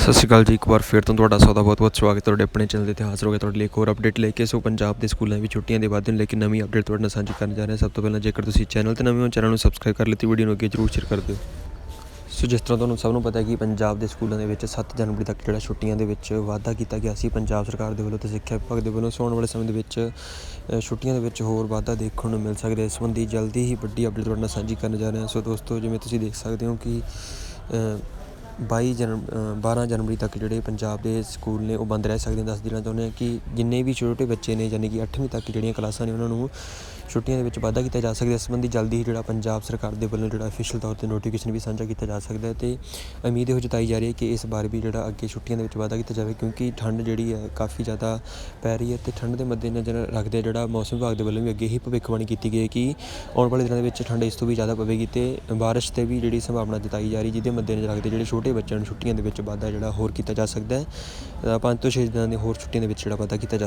ਸਤਿ ਸ਼੍ਰੀ ਅਕਾਲ ਜੀ, ਇੱਕ ਵਾਰ ਫਿਰ ਤੋਂ ਤੁਹਾਡਾ ਸਭ ਦਾ ਬਹੁਤ ਬਹੁਤ ਸਵਾਗਤ ਤੁਹਾਡੇ ਆਪਣੇ ਚੈਨਲ ਤੇ ਹਾਜ਼ਰ ਹੋ ਤੁਹਾਡੇ ਲਈ ਇੱਕ ਹੋਰ ਅਪਡੇਟ ਲੈ ਕੇ ਸੋ ਪੰਜਾਬ ਦੇ ਸਕੂਲਾਂ ਵਿੱਚ ਛੁੱਟੀਆਂ ਦੇ ਵਾਧੇ ਨੂੰ ਲੈ ਕੇ ਨਵੀਂ ਅਪਡੇਟ ਤੁਹਾਡੇ ਨਾਲ ਸਾਂਝੀ ਕਰਨ ਜਾ ਰਹੇ। ਹਾਂ ਸਭ ਤੋਂ ਪਹਿਲਾਂ ਜੇਕਰ ਤੁਸੀਂ ਚੈਨਲ ਤੇ ਨਵੇਂ ਹੋ, ਚੈਨਲ ਨੂੰ ਸਬਸਕ੍ਰਾਈਬ ਕਰ ਲਿੱਤੀ ਵੀਡੀਓ ਨੂੰ ਅੱਗੇ ਜਰੂਰ ਸ਼ੇਅਰ ਕਰ ਦਿਓ। ਸੋ ਜਿਸ ਤਰ੍ਹਾਂ ਤੁਹਾਨੂੰ ਸਭ ਨੂੰ ਪਤਾ ਹੈ ਕਿ ਪੰਜਾਬ ਦੇ ਸਕੂਲਾਂ ਦੇ ਵਿੱਚ 7 ਜਨਵਰੀ ਤੱਕ ਜਿਹੜਾ ਛੁੱਟੀਆਂ ਦੇ ਵਿੱਚ ਵਾਧਾ ਕੀਤਾ ਗਿਆ ਸੀ, ਪੰਜਾਬ ਸਰਕਾਰ ਦੇ ਵੱਲੋਂ ਤੇ ਸਿੱਖਿਆ ਵਿਭਾਗ ਦੇ ਵੱਲੋਂ, ਸੋ ਆਉਣ ਵਾਲੇ ਸਮੇਂ ਦੇ ਵਿੱਚ ਛੁੱਟੀਆਂ ਦੇ ਵਿੱਚ ਹੋਰ ਵਾਧਾ ਦੇਖਣ ਨੂੰ ਮਿਲ ਸਕਦਾ ਹੈ। ਇਸ ਸੰਬੰਧੀ ਜਲਦੀ ਹੀ ਵੱਡੀ ਅਪਡੇਟ ਤੁਹਾਡੇ ਨਾਲ ਸਾਂਝੀ ਕਰਨ ਜਾ ਰਹੇ। ਹਾਂ ਸੋ ਦੋਸਤੋ, ਜਿਵੇਂ ਤੁਸੀਂ ਦੇਖ ਸਕਦੇ ਹੋ ਕਿ ਬਾਈ ਜਨ ਬਾਰ੍ਹਾਂ ਜਨਵਰੀ ਤੱਕ ਜਿਹੜੇ ਪੰਜਾਬ ਦੇ ਸਕੂਲ ਨੇ ਉਹ ਬੰਦ ਰਹਿ ਸਕਦੇ ਦੱਸ ਦੇਣਾ ਚਾਹੁੰਦੇ ਹਾਂ ਕਿ ਜਿੰਨੇ ਵੀ ਛੋਟੇ ਬੱਚੇ ਨੇ ਯਾਨੀ ਕਿ ਅੱਠਵੀਂ ਤੱਕ ਜਿਹੜੀਆਂ ਕਲਾਸਾਂ ਨੇ ਉਹਨਾਂ ਨੂੰ ਛੁੱਟੀਆਂ ਦੇ ਵਿੱਚ ਵਾਧਾ ਕੀਤਾ ਜਾ ਸਕਦਾ, ਇਸ ਸੰਬੰਧੀ ਜਲਦੀ ਹੀ ਜਿਹੜਾ ਪੰਜਾਬ ਸਰਕਾਰ ਦੇ ਵੱਲੋਂ ਜਿਹੜਾ ਅਫੀਸ਼ੀਅਲ ਤੌਰ ਤੇ ਨੋਟੀਫਿਕੇਸ਼ਨ ਵੀ ਸਾਂਝਾ ਕੀਤਾ ਜਾ ਸਕਦਾ ਹੈ ਤੇ ਉਮੀਦ ਇਹੋ ਜਤਾਈ ਜਾ ਰਹੀ ਹੈ ਕਿ ਇਸ ਵਾਰ ਵੀ ਜਿਹੜਾ ਅੱਗੇ ਛੁੱਟੀਆਂ ਦੇ ਵਿੱਚ ਵਾਧਾ ਕੀਤਾ ਜਾਵੇ ਕਿਉਂਕਿ ਠੰਡ ਜਿਹੜੀ ਹੈ ਕਾਫੀ ਜ਼ਿਆਦਾ ਪੈ ਰਹੀ ਹੈ ਤੇ ਠੰਡ ਦੇ ਮੱਦੇਨਜ਼ਰ ਰੱਖਦੇ ਜਿਹੜਾ ਮੌਸਮ ਵਿਭਾਗ ਦੇ ਵੱਲੋਂ ਵੀ ਅੱਗੇ ਹੀ ਭਵਿੱਖਬਾਣੀ ਕੀਤੀ ਗਈ ਹੈ ਕਿ ਆਉਣ ਵਾਲੇ ਦਿਨਾਂ ਦੇ ਵਿੱਚ ਠੰਡ ਇਸ ਤੋਂ ਵੀ ਜ਼ਿਆਦਾ ਪਵੇਗੀ ਤੇ ਬਾਰਿਸ਼ ਤੇ ਵੀ ਜਿਹੜੀ ਸੰਭਾਵਨਾ ਜਤਾਈ ਜਾ ਰਹੀ ਜਿਹਦੇ ਮੱਦੇਨਜ਼ਰ ਰੱਖਦੇ ਜਿਹੜੇ ਛੋਟੇ ਬੱਚਿਆਂ ਨੂੰ ਛੁੱਟੀਆਂ ਦੇ ਵਿੱਚ ਵਾਧਾ ਜਿਹੜਾ ਹੋਰ ਕੀਤਾ ਜਾ ਸਕਦਾ ਹੈ। 5 ਤੋਂ ਛੇ ਦਿਨਾਂ ਦੀਆਂ ਹੋਰ ਛੁੱਟੀਆਂ ਦੇ ਵਿੱਚ ਜਿਹੜਾ ਵਾਧਾ ਕੀਤਾ ਜਾ